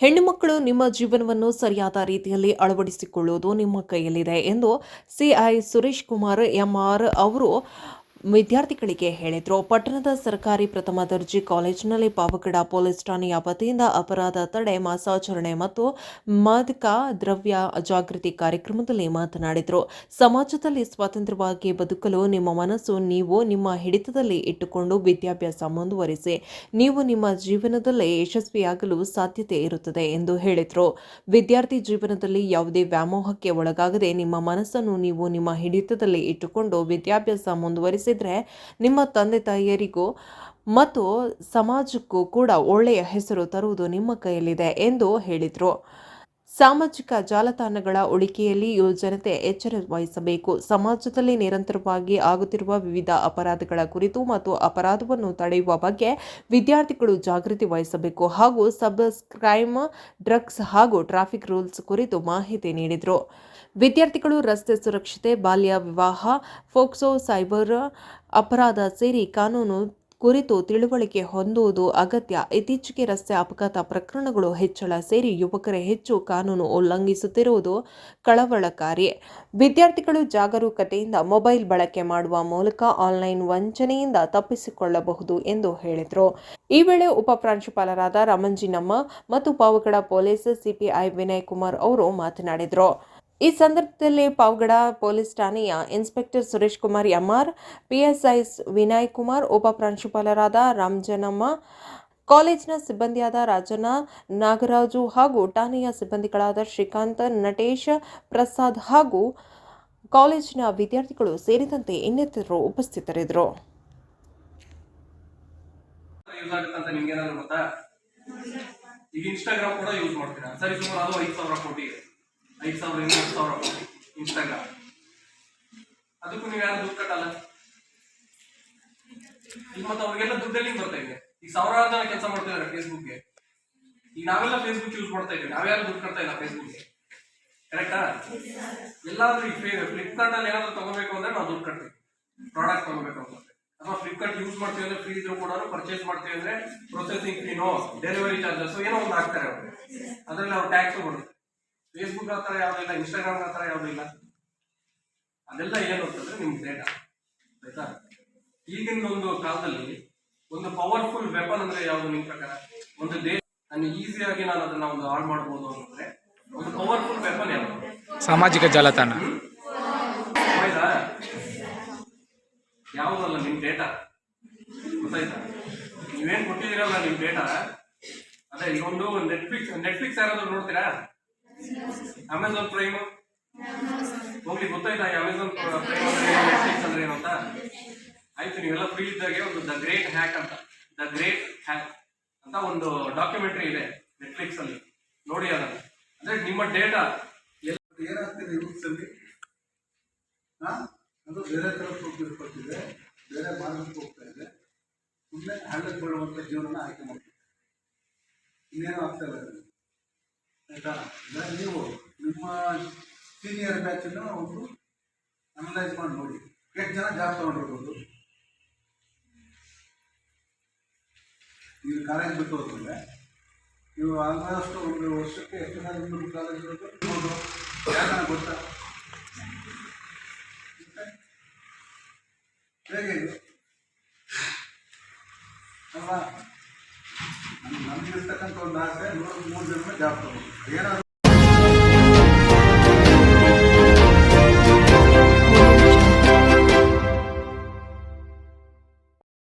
ಹೆಣ್ಣು ಮಕ್ಕಳು ನಿಮ್ಮ ಜೀವನವನ್ನು ಸರಿಯಾದ ರೀತಿಯಲ್ಲಿ ಅಳವಡಿಸಿಕೊಳ್ಳುವುದು ನಿಮ್ಮ ಕೈಯಲ್ಲಿದೆ ಎಂದು ಸಿಐ ಸುರೇಶ್ ಕುಮಾರ್ ಎಂಆರ್ ಅವರು ವಿದ್ಯಾರ್ಥಿಗಳಿಗೆ ಹೇಳಿದರು. ಪಟ್ಟಣದ ಸರ್ಕಾರಿ ಪ್ರಥಮ ದರ್ಜೆ ಕಾಲೇಜಿನಲ್ಲಿ ಪಾವಗಡ ಪೊಲೀಸ್ ಠಾಣೆಯ ವತಿಯಿಂದ ಅಪರಾಧ ತಡೆ, ಮಾಸಾಚರಣೆ ಮತ್ತು ಮಾದಕ ದ್ರವ್ಯ ಜಾಗೃತಿ ಕಾರ್ಯಕ್ರಮದಲ್ಲಿ ಮಾತನಾಡಿದರು. ಸಮಾಜದಲ್ಲಿ ಸ್ವತಂತ್ರವಾಗಿ ಬದುಕಲು ನಿಮ್ಮ ಮನಸ್ಸು, ನೀವು ನಿಮ್ಮ ಹಿಡಿತದಲ್ಲಿ ಇಟ್ಟುಕೊಂಡು ವಿದ್ಯಾಭ್ಯಾಸ ಮುಂದುವರಿಸಿ, ನೀವು ನಿಮ್ಮ ಜೀವನದಲ್ಲೇ ಯಶಸ್ವಿಯಾಗಲು ಸಾಧ್ಯತೆ ಇರುತ್ತದೆ ಎಂದು ಹೇಳಿದರು. ವಿದ್ಯಾರ್ಥಿ ಜೀವನದಲ್ಲಿ ಯಾವುದೇ ವ್ಯಾಮೋಹಕ್ಕೆ ಒಳಗಾಗದೆ ನಿಮ್ಮ ಮನಸ್ಸನ್ನು ನೀವು ನಿಮ್ಮ ಹಿಡಿತದಲ್ಲಿ ಇಟ್ಟುಕೊಂಡು ವಿದ್ಯಾಭ್ಯಾಸ ಮುಂದುವರಿಸಿದ್ರೆ ನಿಮ್ಮ ತಂದೆ ತಾಯಿಯರಿಗೂ ಮತ್ತು ಸಮಾಜಕ್ಕೂ ಕೂಡ ಒಳ್ಳೆಯ ಹೆಸರು ತರುವುದು ನಿಮ್ಮ ಕೈಯಲ್ಲಿದೆ ಎಂದು ಹೇಳಿದರು. ಸಾಮಾಜಿಕ ಜಾಲತಾಣಗಳ ಉಳಿಕೆಯಲ್ಲಿ ಯುವಜನತೆ ಎಚ್ಚರ ವಹಿಸಬೇಕು. ಸಮಾಜದಲ್ಲಿ ನಿರಂತರವಾಗಿ ಆಗುತ್ತಿರುವ ವಿವಿಧ ಅಪರಾಧಗಳ ಕುರಿತು ಮತ್ತು ಅಪರಾಧವನ್ನು ತಡೆಯುವ ಬಗ್ಗೆ ವಿದ್ಯಾರ್ಥಿಗಳು ಜಾಗೃತಿ ವಹಿಸಬೇಕು ಹಾಗೂ ಸಬ್ ಕ್ರೈಮ್ ಡ್ರಗ್ಸ್ ಹಾಗೂ ಟ್ರಾಫಿಕ್ ರೂಲ್ಸ್ ಕುರಿತು ಮಾಹಿತಿ ನೀಡಿದರು. ವಿದ್ಯಾರ್ಥಿಗಳು ರಸ್ತೆ ಸುರಕ್ಷತೆ, ಬಾಲ್ಯ ವಿವಾಹ ಫೋಕ್ಸೋ ಸೈಬರ್ ಅಪರಾಧ ಸೇರಿ ಕಾನೂನು ಕುರಿತು ತಿಳುವಳಿಕೆ ಹೊಂದುವುದು ಅಗತ್ಯ. ಇತ್ತೀಚೆಗೆ ರಸ್ತೆ ಅಪಘಾತ ಪ್ರಕರಣಗಳು ಹೆಚ್ಚಳ ಸೇರಿ ಯುವಕರೇ ಹೆಚ್ಚು ಕಾನೂನು ಉಲ್ಲಂಘಿಸುತ್ತಿರುವುದು ಕಳವಳಕಾರಿ. ವಿದ್ಯಾರ್ಥಿಗಳು ಜಾಗರೂಕತೆಯಿಂದ ಮೊಬೈಲ್ ಬಳಕೆ ಮಾಡುವ ಮೂಲಕ ಆನ್ಲೈನ್ ವಂಚನೆಯಿಂದ ತಪ್ಪಿಸಿಕೊಳ್ಳಬಹುದು ಎಂದು ಹೇಳಿದರು. ಈ ವೇಳೆ ಉಪ ಪ್ರಾಂಶುಪಾಲರಾದ ರಮಂಜಿನಮ್ಮ ಮತ್ತು ಪಾವಗಡ ಪೊಲೀಸ್ ಸಿಪಿಐ ವಿನಯ್ ಕುಮಾರ್ ಅವರು ಮಾತನಾಡಿದರು. ಈ ಸಂದರ್ಭದಲ್ಲಿ ಪಾವಗಡ ಪೊಲೀಸ್ ಠಾಣೆಯ inspector Suresh Kumar MR PSI Vinay Kumar, ಉಪ ಪ್ರಾಂಶುಪಾಲರಾದ ರಾಮಜನಮ್ಮ, ಕಾಲೇಜಿನ ಸಿಬ್ಬಂದಿಯಾದ ರಾಜನ ನಾಗರಾಜು ಹಾಗೂ ಠಾಣೆಯ ಸಿಬ್ಬಂದಿಗಳಾದ ಶ್ರೀಕಾಂತ್, ನಟೇಶ್ ಪ್ರಸಾದ್ ಹಾಗೂ ಕಾಲೇಜಿನ ವಿದ್ಯಾರ್ಥಿಗಳು ಸೇರಿದಂತೆ ಇನ್ನಿತರರು ಉಪಸ್ಥಿತರಿದ್ದರು. ಈಗ ಇನ್ಸ್ಟಾಗ್ರಾಮ್ ಕೂಡ ಯೂಸ್ ಮಾಡ್ತೀರಾ? ಸರಿ ಸುಮಾರು ಅದು ಐದು ಸಾವಿರ ಕೋಟಿ ಇದೆ. ಐದು ಸಾವಿರ ಇನ್ನೂರು ಸಾವಿರ ಇನ್ಸ್ಟಾಗ್ರಾಮ್ ಅದಕ್ಕೂ ನೀವು ಯಾರು ದುಡ್ಡು ಕಟ್ಟಲ್ಲ? ಈಗ ಮತ್ತೆ ಅವ್ರಿಗೆಲ್ಲ ದುಡ್ಡಲ್ಲಿ ಬರ್ತಾ ಇದೆ. ಈಗ ಸಾವಿರಾರು ಜನ ಕೆಲಸ ಮಾಡ್ತಿದ್ದಾರೆ ಫೇಸ್ಬುಕ್ಗೆ ಈಗ ನಾವೆಲ್ಲ ಫೇಸ್ಬುಕ್ ಯೂಸ್ ಮಾಡ್ತಾ ಇದ್ದೀವಿ. ನಾವ್ಯಾರು ದುಡ್ಡು ಕಟ್ತಾ ಇಲ್ಲ ಫೇಸ್ಬುಕ್ಗೆ ಕರೆಕ್ಟಾ ಎಲ್ಲಾದ್ರೂ ಈಗ ಫ್ಲಿಪ್ಕಾರ್ಟ್ ಅಲ್ಲಿ ಏನಾದ್ರು ತಗೋಬೇಕು ಅಂದ್ರೆ ನಾವು ದುಡ್ಡು ಕಟ್ತೀವಿ. ಪ್ರಾಡಕ್ಟ್ ತಗೋಬೇಕು ಅಂತ. ಅಥವಾ ಫ್ಲಿಪ್ಕಾರ್ಟ್ ಯೂಸ್ ಮಾಡ್ತೀವಿ ಅಂದ್ರೆ ಫ್ರೀ ಇದ್ರು ಕೂಡ ಪರ್ಚೇಸ್ ಮಾಡ್ತೀವಿ ಅಂದ್ರೆ ಪ್ರೊಸೆಸಿಂಗ್ ಫೀನೋ ಡೆಲಿವರಿ ಚಾರ್ಜಸ್ ಏನೋ ಒಂದು ಹಾಕ್ತಾರೆ ಅವರು. ಅದ್ರಲ್ಲಿ ಅವ್ರು ಟ್ಯಾಕ್ಸ್ ಕೊಡುತ್ತೆ ಫೇಸ್ಬುಕ್ ಆತರ ಥರ ಯಾವುದೂ ಇಲ್ಲ ಇನ್ಸ್ಟಾಗ್ರಾಮ್ ಆ ಥರ ಯಾವುದೂ ಇಲ್ಲ. ಅದೆಲ್ಲ ಏನು ಅಂತಂದ್ರೆ ನಿಮ್ ಡೇಟಾ ಆಯ್ತಾ? ಈಗಿನ ಒಂದು ಕಾಲದಲ್ಲಿ ಒಂದು ಪವರ್ಫುಲ್ ವೆಪನ್ ಅಂದ್ರೆ ಯಾವುದು ನಿಮ್ ಪ್ರಕಾರ? ಒಂದು ದೇಶ ನಾನು ಈಸಿಯಾಗಿ ನಾನು ಅದನ್ನ ಒಂದು ಹಾಳು ಮಾಡಬಹುದು ಅಂತಂದ್ರೆ ಒಂದು ಪವರ್ಫುಲ್ ವೆಪನ್ ಯಾವುದು? ಸಾಮಾಜಿಕ ಜಾಲತಾಣ. ಆಯ್ತಾ ಯಾವುದಲ್ಲ ನಿಮ್ ಡೇಟಾ ಗೊತ್ತಾಯ್ತಾ? ನೀವೇನ್ ಕೊಟ್ಟಿದ್ದೀರಲ್ಲ ನಿಮ್ ಡೇಟಾ ಅದೇ ಈಗ ಒಂದು ನೆಟ್ಫ್ಲಿಕ್ಸ್ ನೆಟ್ಫ್ಲಿಕ್ಸ್ ಯಾರಾದ್ರೂ ನೋಡ್ತೀರಾ? ಅಮೆಝಾನ್ ಪ್ರೈಮ್ ಹೋಗ್ಲಿ ಗೊತ್ತಾಯ್ತಾ ಅಮೆಝಾನ್ ಪ್ರೈಮ್ ಅಂದ್ರೆ ಏನು ಅಂತ? ಆಯ್ತು ನೀವೆಲ್ಲ ಫ್ರೀ ಇದ್ದಾಗೆ ಒಂದು ದ ಗ್ರೇಟ್ ಹ್ಯಾಕ್ ಅಂತ. ದ ಗ್ರೇಟ್ ಹ್ಯಾಕ್ ಅಂತ ಒಂದು ಡಾಕ್ಯುಮೆಂಟ್ರಿ ಇದೆ ನೆಟ್ಫ್ಲಿಕ್ಸ್ ಅಲ್ಲಿ. ನೋಡಿ ಅದನ್ನ. ಅಂದ್ರೆ ನಿಮ್ಮ ಡೇಟಾ ಏನಾಗ್ತಿದೆ ಯೂತ್ಸಲ್ಲಿ ಆ ಅದು ಬೇರೆ ಥರ ಹೋಗ್ತಿರ್ಕೊಳ್ತಿದೆ ಬೇರೆ ಮಾರ್ಗಕ್ಕೆ ಹೋಗ್ತಾ ಇದೆ. ಸುಮ್ಮನೆ ಹಳ್ಳಕ್ಕೆ ಬೀಳುವಂಥ ಜೀವನ ಆಯ್ಕೆ ಮಾಡ್ತೀವಿ ಇನ್ನೇನು ಆಗ್ತಾ ಇಲ್ಲ. ಆಯ್ತಾ? ನೀವು ನಿಮ್ಮ ಸೀನಿಯರ್ ಬ್ಯಾಚನ್ನು ಒಂದು ಅನಲೈಸ್ ಮಾಡಿ ನೋಡಿ. ಎಷ್ಟು ಜನ ಜಾಬ್ ತೊಗೊಂಡಿರ್ಬೋದು? ನೀವು ಕಾಲೇಜ್ ಬಿಟ್ಟು ಹೋದ್ಮೇಲೆ ನೀವು ಆಲ್ಮೋಸ್ಟ್ ಒಂದು ವರ್ಷಕ್ಕೆ ಎಷ್ಟು ಜನ ನಿಮ್ಮದು ಕಾಲೇಜ್ ಬಿಟ್ಟು ಯಾಕಂದ್ರೆ ಗೊತ್ತಾ? ಹೇಗೆ ಅಲ್ವಾ? ನಮಗಿರ್ತಕ್ಕಂಥ ಒಂದು ಆಸೆ ನೂರು ಮೂರು ಜನ ಜಾಬ್ ತಗೊಂಡು ಏನಾದ್ರು